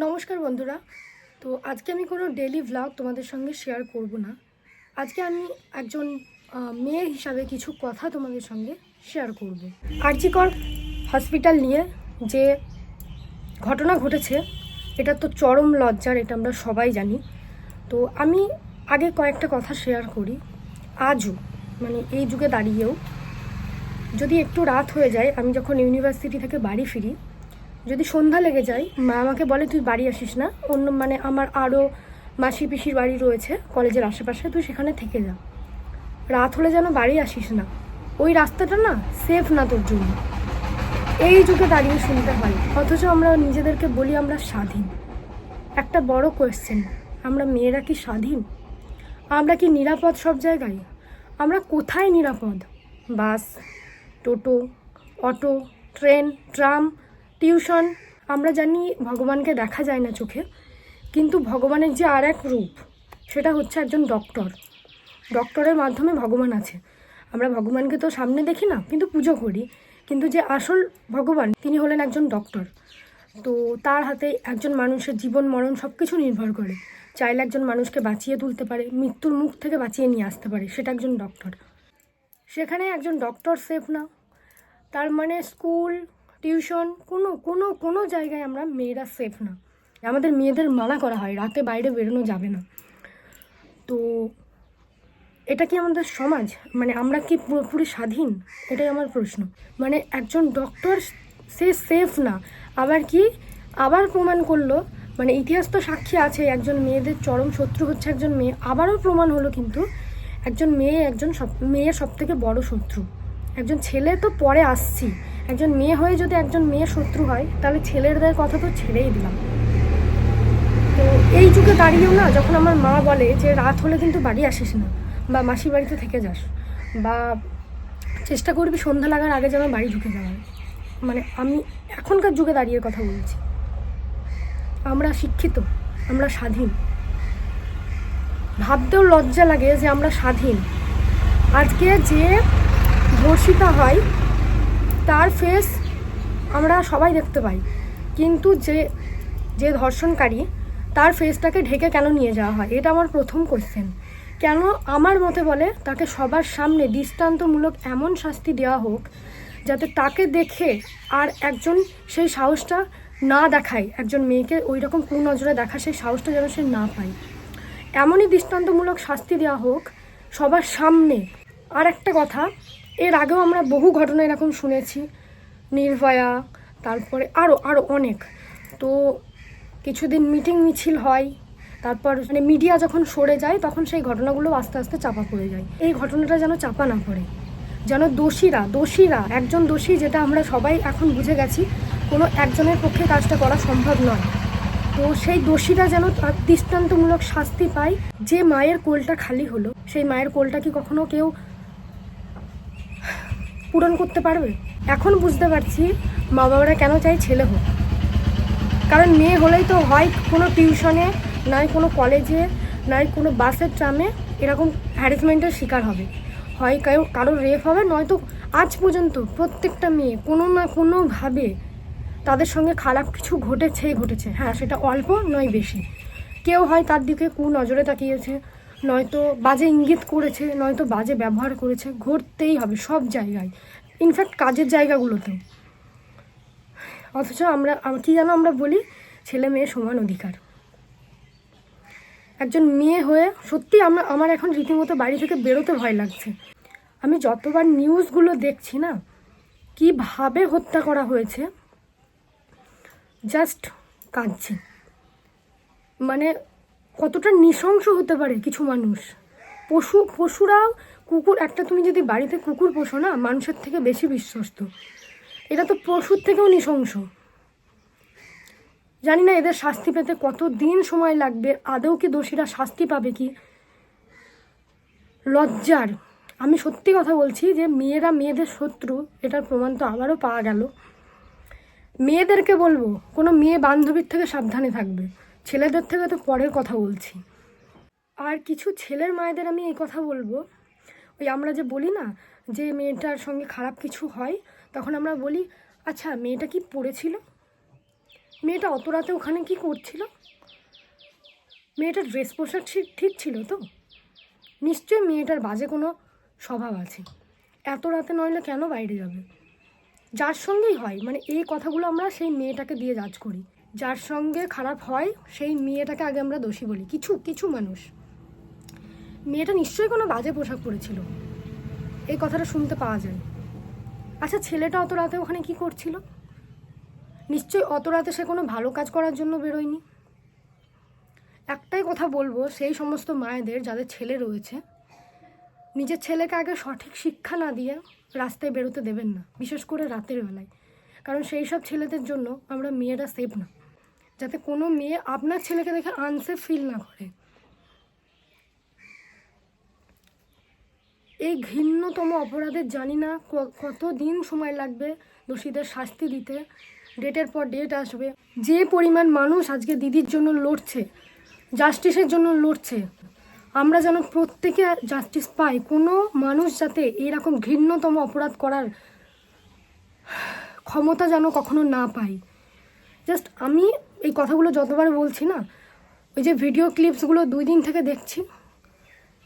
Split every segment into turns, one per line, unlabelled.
নমস্কার বন্ধুরা। তো আজকে আমি কোনো ডেলি ভ্লগ তোমাদের সঙ্গে শেয়ার করব না। আজকে আমি একজন মেয়ে হিসাবে কিছু কথা তোমাদের সঙ্গে শেয়ার করব। আরজিকর হসপিটাল নিয়ে যে ঘটনা ঘটেছে, এটা তো চরম লজ্জার, এটা আমরা সবাই জানি। তো আমি আগে কয়েকটা কথা শেয়ার করি। আজও মানে এই যুগে দাঁড়িয়েও, যদি একটু রাত হয়ে যায়, আমি যখন ইউনিভার্সিটি থেকে বাড়ি ফিরি যদি সন্ধ্যা লেগে যায়, মা আমাকে বলে, তুই বাড়ি আসিস না? অন্য মানে আমার আরও মাসি পিসির বাড়ি রয়েছে, কলেজের আশেপাশে, তুই সেখানে থেকে যা। রাত হলে যেন বাড়ি আসিস না। ওই রাস্তাটা না সেফ না তোর জন্য। এই যুগে দাঁড়িয়ে শুনতে হয়, অথচ আমরা নিজেদেরকে বলি আমরা স্বাধীন। একটা বড় কোয়েশ্চেন আমরা মেয়েরা কি স্বাধীন? আমরা কি নিরাপদ সব জায়গায়? আমরা কোথায় নিরাপদ? বাস, টোটো, অটো, ট্রেন, ট্রাম টিউশন। আমরা জানি ভগবানকে দেখা যায় না চোখে, কিন্তু ভগবানের যে আর এক রূপ, সেটা হচ্ছে একজন ডক্টর ডক্টরের মাধ্যমে ভগবান আছে। আমরা ভগবানকে তো সামনে দেখি না, কিন্তু পুজো করি। কিন্তু যে আসল ভগবান, তিনি হলেন একজন ডক্টর তো তার হাতে একজন মানুষের জীবন, মরণ সব কিছু নির্ভর করে। চাইলে একজন মানুষকে বাঁচিয়ে তুলতে পারে, মৃত্যুর মুখ থেকে বাঁচিয়ে নিয়ে আসতে পারে, সেটা একজন ডক্টর সেখানে একজন ডক্টর সেফ না। তার মানে স্কুল টিউশন, কোনো কোনো কোনো জায়গায় আমরা মেয়েরা সেফ না। আমাদের মেয়েদের মানা করা হয়, রাতে বাইরে বেরোনো যাবে না। তো এটা কি আমাদের সমাজ? মানে আমরা কি পুরোপুরি স্বাধীন? এটাই আমার প্রশ্ন। মানে একজন ডক্টর সে সেফ না। আবার কি? আবার প্রমাণ করল মানে ইতিহাস তো সাক্ষী আছে, একজন মেয়েদের চরম শত্রু হচ্ছে একজন মেয়ে, আবারও প্রমাণ হলো কিন্তু একজন মেয়ে একজন সব, মেয়ের সব থেকে বড় শত্রু। একজন ছেলে তো পরে আসছি। একজন মেয়ে হয়ে যদি একজন মেয়ের শত্রু হয়, তাহলে ছেলেদের কথা তো ছেড়েই দিলাম। তো এই যুগে দাঁড়িয়েও না, যখন আমার মা বলে যে রাত হলে কিন্তু বাড়ি আসিস না, বা মাসির বাড়িতে থেকে যাস, বা চেষ্টা করবি সন্ধ্যা লাগার আগে যেন বাড়ি ঢুকে যাওয়ার। মানে আমি এখনকার যুগে দাঁড়িয়ে কথা বলছি। আমরা শিক্ষিত, আমরা স্বাধীন। ভাবতেও লজ্জা লাগে যে আমরা স্বাধীন। আজকে যে ধর্ষিতা হয় তার ফেস আমরা সবাই দেখতে পাই। কিন্তু যে যে ধর্ষণকারী, তার ফেসটাকে ঢেকে কেন নিয়ে যাওয়া হয়? এটা আমার প্রথম কোশ্চেন কেন আমার মতে বলে তাকে সবার সামনে দৃষ্টান্তমূলক এমন শাস্তি দেওয়া হোক, যাতে তাকে দেখে আর একজন সেই সাহসটা না দেখায়, একজন মেয়েকে ওই রকম কুনজরে দেখা সেই সাহসটা যেন সে না পায়। এমনই দৃষ্টান্তমূলক শাস্তি দেওয়া হোক সবার সামনে। আর একটা কথা এর আগেও আমরা বহু ঘটনা এরকম শুনেছি। নির্ভয়া, তারপরে আরও আরও অনেক। তো কিছুদিন মিটিং মিছিল হয়, তারপর মানে মিডিয়া যখন সরে যায়, তখন সেই ঘটনাগুলো আস্তে আস্তে চাপা পড়ে যায়। এই ঘটনাটা যেন চাপা না পড়ে, যেন দোষীরা দোষীরা, একজন দোষী যেটা আমরা সবাই এখন বুঝে গেছি, কোনো একজনের পক্ষে কাজটা করা সম্ভব নয়। তো সেই দোষীরা যেন দৃষ্টান্তমূলক শাস্তি পায়, যে মায়ের কোলটা খালি হলো, সেই মায়ের কোলটা কি কখনো কেউ পূরণ করতে পারবে? এখন বুঝতে পারছি মা বাবারা কেন চাই ছেলে হোক। কারণ মেয়ে হলেই তো হয় কোনো টিউশনে, নয় কোনো কলেজে, নয় কোনো বাসের ট্রামে এরকম হ্যারাসমেন্টের শিকার হবে। হয় কারও কারোর রেপ হবে নয়তো আজ পর্যন্ত প্রত্যেকটা মেয়ে কোনো না কোনোভাবে তাদের সঙ্গে খারাপ কিছু ঘটেছেই ঘটেছে। হ্যাঁ সেটা অল্প নয় বেশি। কেউ হয় তার দিকে কু নজরে তাকিয়েছে নয়তো বাজে ইঙ্গিত করেছে, নয়তো বাজে ব্যবহার করেছে, ঘটতেই হবে সব জায়গায়। ইনফ্যাক্ট কাজের জায়গাগুলোতেও। অথচ আমরা, আম- কি যেন আমরা বলি? ছেলে মেয়ে সমান অধিকার। একজন মেয়ে হয়ে সত্যি আমরা, আমার এখন রীতিমতো বাড়ি থেকে বেরোতে ভয় লাগছে। আমি যতবার নিউজগুলো দেখছি না, কীভাবে হত্যা করা হয়েছে, জাস্ট কাঁদছি। মানে কতটা নৃশংস হতে পারে কিছু মানুষ। পশু, পশুরাও, কুকুর, একটা তুমি যদি বাড়িতে কুকুর পোষো না, মানুষের থেকে বেশি বিশ্বস্ত। এটা তো পশুর থেকেও নৃশংস। জানি না এদের শাস্তি পেতে কত দিন সময় লাগবে, আদৌ কি দোষীরা শাস্তি পাবে কি? লজ্জার। আমি সত্যি কথা বলছি যে মেয়েরা মেয়েদের শত্রু, এটার প্রমাণ তো আবারও পাওয়া গেল। মেয়েদেরকে বলব, কোনো মেয়ে বান্ধবীর থেকে সাবধানে থাকবে। ছেলেদের থেকে তো পরের কথা বলছি। আর কিছু ছেলের মায়েদের আমি এই কথা বলব। ওই আমরা যে বলি না, যে মেয়েটার সঙ্গে খারাপ কিছু হয়, তখন আমরা বলি আচ্ছা মেয়েটা কি পড়েছিল? মেয়েটা অত রাতে ওখানে কি করছিল? মেয়েটার ড্রেস পোশাক ঠিক ছিল তো? নিশ্চয়ই মেয়েটার বাজে কোনো স্বভাব আছে। এত রাতে নইলে কেন বাইরে যাবে? যার সঙ্গেই হয়। মানে এই কথাগুলো আমরা সেই মেয়েটাকে দিয়ে জাজ করি। যার সঙ্গে খারাপ হয়, সেই মেয়েটাকে আগে আমরা দোষী বলি। কিছু কিছু মানুষ। মেয়েটা নিশ্চয়ই কোনো বাজে পোশাক পরেছিল। এই কথাটা শুনতে পাওয়া যায়। আচ্ছা ছেলেটা অত রাতে ওখানে কি করছিল? নিশ্চয়ই অত রাতে সে কোনো ভালো কাজ করার জন্য বেরোয়নি। একটাই কথা বলব, সেই সমস্ত মায়েদের, যাদের ছেলে রয়েছে, নিজের ছেলেকে আগে সঠিক শিক্ষা না দিয়ে রাস্তায় বেরোতে দেবেন না, বিশেষ করে রাতের বেলায়। কারণ সেই সব ছেলেদের জন্য আমরা মেয়েরা সেফ না। যাতে কোনো মেয়ে আপনার ছেলেকে দেখে আনসেফ ফিল না করে। এই ঘৃণ্যতম অপরাধের জানি না কত দিন সময় লাগবে দোষীদের শাস্তি দিতে। ডেটের পর ডেট আসবে। যে পরিমাণ মানুষ আজকে দিদির জন্য লড়ছে জাস্টিসের জন্য লড়ছে, আমরা যেন প্রত্যেকে জাস্টিস পাই। কোনো মানুষ যাতে এরকম ঘৃণ্যতম অপরাধ করার ক্ষমতা যেন কখনো না পাই। জাস্ট আমি এই কথাগুলো যতবার বলছি না, ওই যে ভিডিও ক্লিপসগুলো দুই দিন থেকে দেখছি,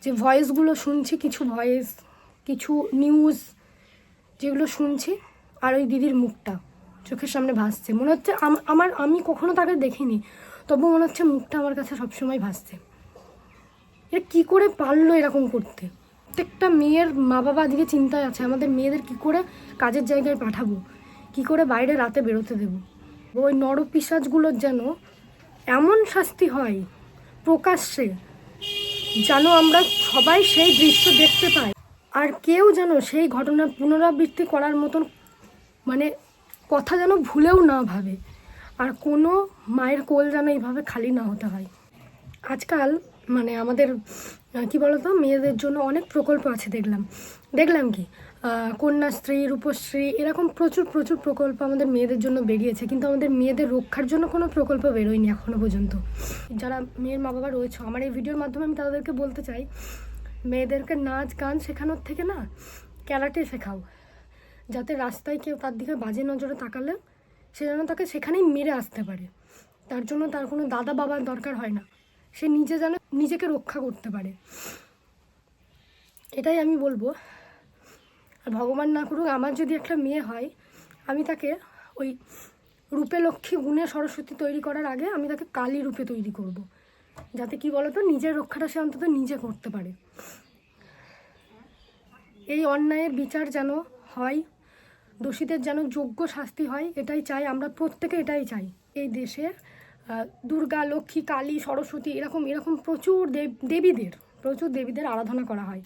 যে ভয়েসগুলো শুনছি, কিছু ভয়েস কিছু নিউজ যেগুলো শুনছি, আর ওই দিদির মুখটা চোখের সামনে ভাসছে। মনে হচ্ছে আমার, আমি কখনো তাকে দেখিনি, তবু মনে হচ্ছে মুখটা আমার কাছে সবসময় ভাসছে। এটা কী করে পারল এরকম করতে? প্রত্যেকটা মেয়ের মা বাবা দিকে চিন্তায় আছে, আমাদের মেয়েদের কি করে কাজের জায়গায় পাঠাবো? কি করে বাইরে রাতে বেরোতে দেবো? ওই নরপিসাজগুলোর যেন এমন শাস্তি হয় প্রকাশ্যে, যেন আমরা সবাই সেই দৃশ্য দেখতে পাই। আর কেউ যেন সেই ঘটনার পুনরাবৃত্তি করার মতন মানে কথা যেন ভুলেও না ভাবে। আর কোনো মায়ের কোল যেন এইভাবে খালি না হতে হয়। আজকাল মানে আমাদের কি বলতো, মেয়েদের জন্য অনেক প্রকল্প আছে, দেখলাম। দেখলাম কি? কন্যাশ্রী রূপশ্রী, এরকম প্রচুর প্রচুর প্রকল্প আমাদের মেয়েদের জন্য বেরিয়েছে। কিন্তু আমাদের মেয়েদের রক্ষার জন্য কোনো প্রকল্প বেরোয়নি এখনও পর্যন্ত। যারা মেয়ের মা বাবা রয়েছে, আমার এই ভিডিওর মাধ্যমে আমি তাদেরকে বলতে চাই, মেয়েদেরকে নাচ, গান শেখানোর থেকে না, ক্যারাটে শেখাও। যাতে রাস্তায় কেউ তার দিকে বাজে নজরে তাকালে, সে যেন তাকে সেখানেই মেরে আসতে পারে। তার জন্য তার কোনো দাদা বাবার দরকার হয় না। সে নিজে যেন নিজেকে রক্ষা করতে পারে। এটাই আমি বলব। আর ভগবান না করুক, আমার যদি একটা মেয়ে হয়, আমি তাকে ওই রূপে লক্ষ্মী গুণে সরস্বতী তৈরি করার আগে আমি তাকে কালী রূপে তৈরি করব। যাতে কি বলতো, নিজের রক্ষাটা সে অন্তত নিজে করতে পারে। এই অন্যায়ের বিচার যেন হয়, দোষীদের যেন যোগ্য শাস্তি হয়, এটাই চাই, আমরা প্রত্যেকে এটাই চাই। এই দেশে দুর্গা, লক্ষ্মী, কালী, সরস্বতী, এরকম এরকম প্রচুর দেব, দেবীদের, প্রচুর দেবীদের আরাধনা করা হয়।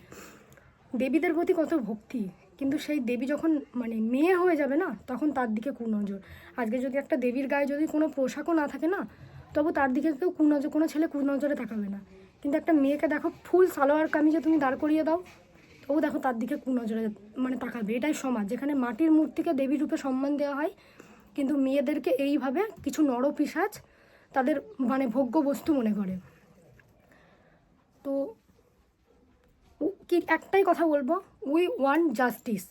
দেবীদের প্রতি কত ভক্তি কিন্তু সেই দেবী যখন মানে মেয়ে হয়ে যাবে না, তখন তার দিকে কুনজর। আজকে যদি একটা দেবীর গায়ে যদি কোনো পোশাকও না থাকে না, তবু তার দিকে কেউ কুনজর, কোনো ছেলে কুনজরে তাকাবে না। কিন্তু একটা মেয়েকে দেখো ফুল সালোয়ার কামিজে তুমি দাঁড় করিয়ে দাও, তবু দেখো তার দিকে কুনজরে মানে তাকাবে। এটাই সমাজ। যেখানে মাটির মূর্তিকে দেবী রূপে সম্মান দেওয়া হয়, কিন্তু মেয়েদেরকে এইভাবে কিছু নরপিসাজ তাদের মানে ভোগ্য বস্তু মনে করে। তো কি একটাই কথা বলব? We want justice